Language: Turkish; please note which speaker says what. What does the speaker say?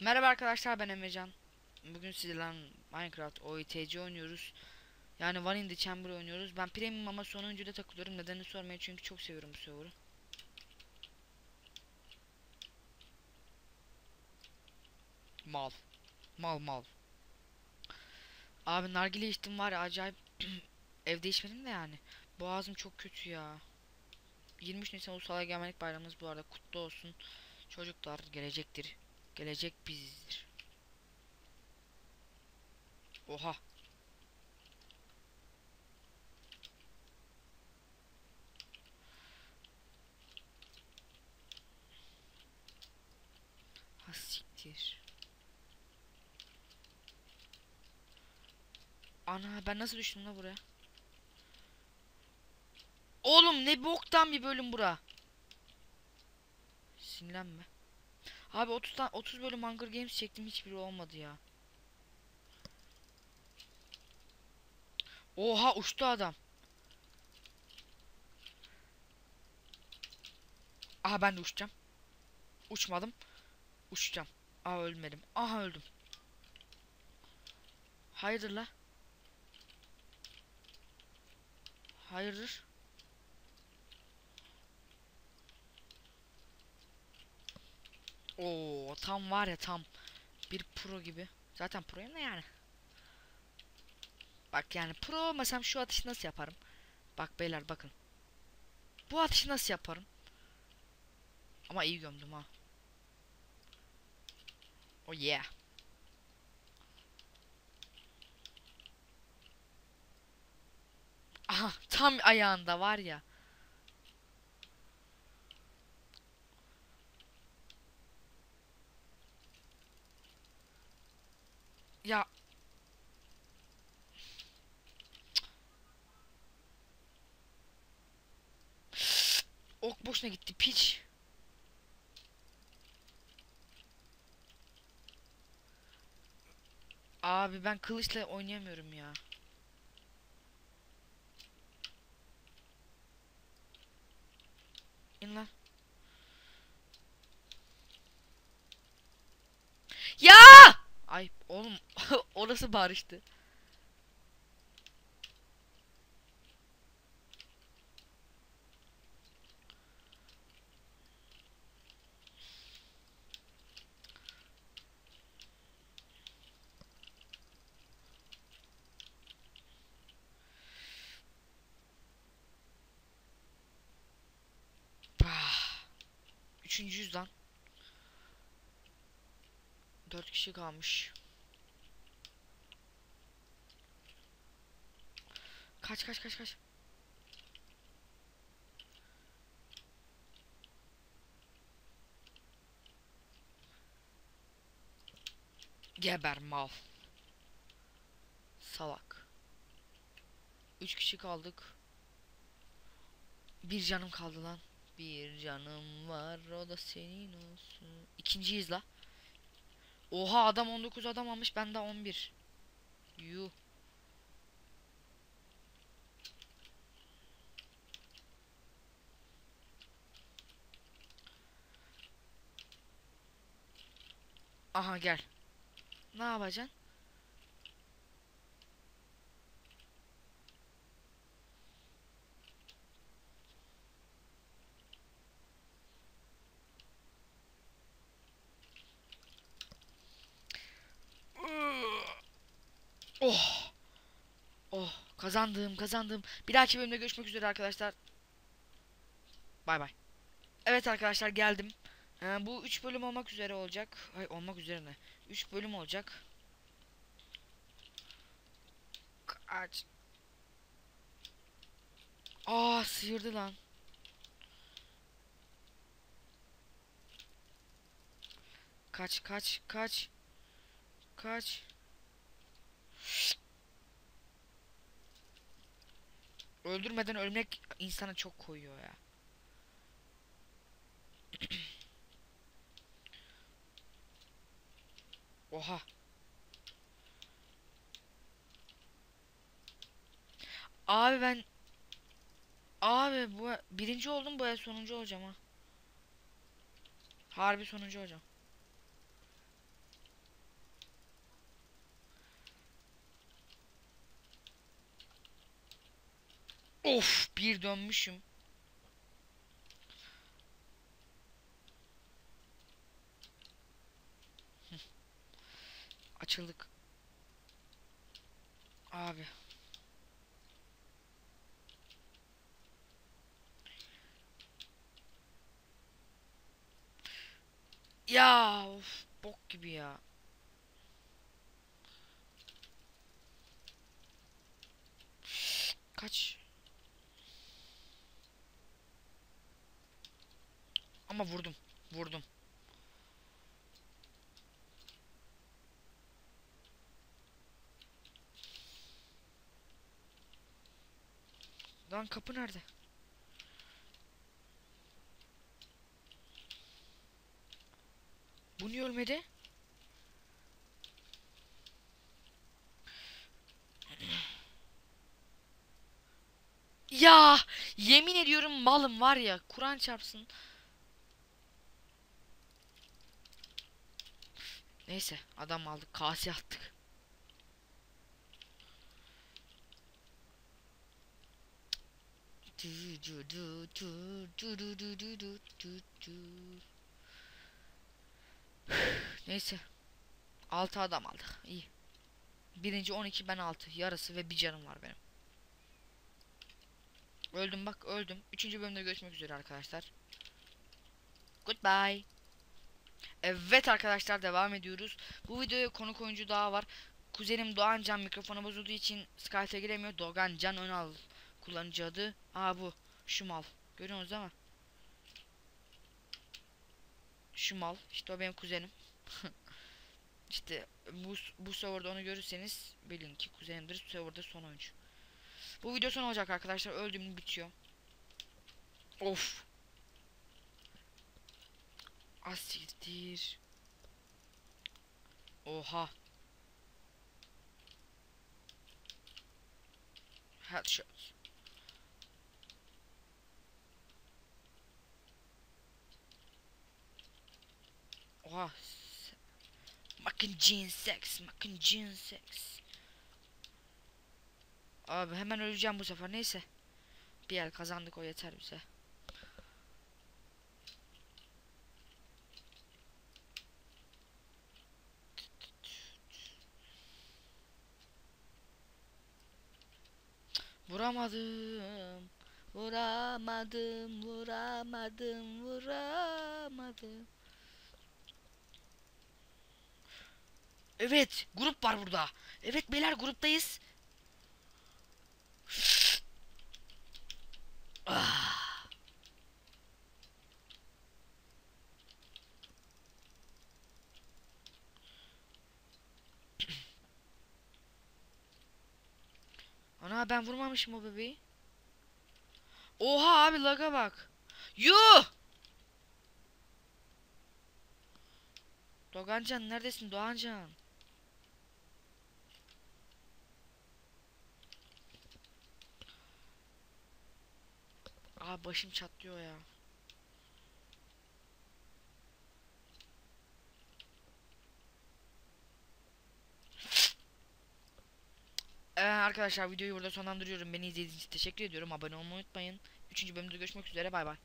Speaker 1: Merhaba arkadaşlar ben Emrecan. Bugün sizlerle Minecraft OITC oynuyoruz. Yani One in the Chamber oynuyoruz. Ben premium ama sonuncuda takılıyorum. Nedenini sormayın çünkü çok seviyorum bu server'ı. Mal. Mal mal. Abi nargile içtim var ya acayip evde içmedim de yani. Boğazım çok kötü ya. 23 Nisan Ulusal Egemenlik Bayramımız bu arada kutlu olsun. Çocuklar gelecektir. Gelecek bizizdir. Oha. Ha siktir. Ana ben nasıl düştüm la buraya? Oğlum ne boktan bir bölüm bura. Sinirlenme. Abi 30 tane 30 bölüm Hunger Games çektim hiçbiri olmadı ya. Oha uçtu adam. Aha ben de uçacağım. Uçmadım. Uçacağım. Aha ölmedim. Aha öldüm. Hayırdır la? Hayırdır? Oo tam var ya tam bir pro gibi. Zaten proyum da yani. Bak yani pro olmasam şu atışı nasıl yaparım? Bak beyler bakın. Bu atışı nasıl yaparım? Ama iyi gömdüm ha. Oh yeah. Aha tam ayağında var ya. Ya Ok boşuna gitti piç. Abi ben kılıçla oynayamıyorum ya. İn lan. Ya! Ay oğlum orası bağırıştı. Bah. Üçüncü yüzden. Dört kişi kalmış. Kaç kaç kaç kaç. Geber mal. Salak. Üç kişi kaldık. Bir canım kaldı lan. Bir canım var o da senin olsun. İkinciyiz la. Oha adam 19 adam almış ben de 11. Yuh. Aha gel. Ne yapacaksın? Oh. Oh kazandım kazandım. Bir dahaki bölümde görüşmek üzere arkadaşlar. Bay bay. Evet arkadaşlar geldim. Ee, bu 3 bölüm olmak üzere olacak. Hayır olmak üzere ne? 3 bölüm olacak. Kaç. Aa sıyırdı lan. Kaç kaç kaç. Kaç. Öldürmeden ölmek insana çok koyuyor ya. Oha. Abi ben Abi bu birinci oldum bu el sonuncu olacağım ha. Harbi sonuncu olacağım. Of bir dönmüşüm. Açıldık. Abi. Ya of, bok gibi ya. Kaç? Ama vurdum. Vurdum. Lan kapı nerede? Bu niye ölmedi? Ya yemin ediyorum malım var ya Kur'an çarpsın. Neyse adam aldık kase attık. Neyse. 6 adam aldık. İyi. Birinci 12 ben 6. Yarısı ve bir canım var benim. Öldüm bak öldüm. Üçüncü bölümde görüşmek üzere arkadaşlar. Goodbye. Evet arkadaşlar devam ediyoruz. Bu videoya konuk oyuncu daha var. Kuzenim Doğan Can mikrofonu bozulduğu için Skype'e giremiyor. Doğan Can Önal kullanıcı adı. Aa bu. Şu mal. Görüyorsunuz mi? Şu mal. İşte o benim kuzenim. işte bu, bu serverda onu görürseniz bilin ki kuzenimdir. Serverda son oyuncu. Bu video son olacak arkadaşlar. Öldüğümde bitiyor. Of. Asiktir. Oha. Headshot. Oha. Bakın jean sex, bakın jean sex. Abi hemen öleceğim bu sefer neyse. Bir el kazandık o yeter bize. Vuramadım. Vuramadım, vuramadım, vuramadım. Evet, grup var burada. Evet beyler gruptayız. Ah. Ana ben vurmamışım o bebeği. Oha abi laga bak. Yuh! Doğancan neredesin Doğancan? Aa başım çatlıyor ya. Ee, arkadaşlar videoyu burada sonlandırıyorum. Beni izlediğiniz için teşekkür ediyorum. Abone olmayı unutmayın. Üçüncü bölümde görüşmek üzere. Bay bay.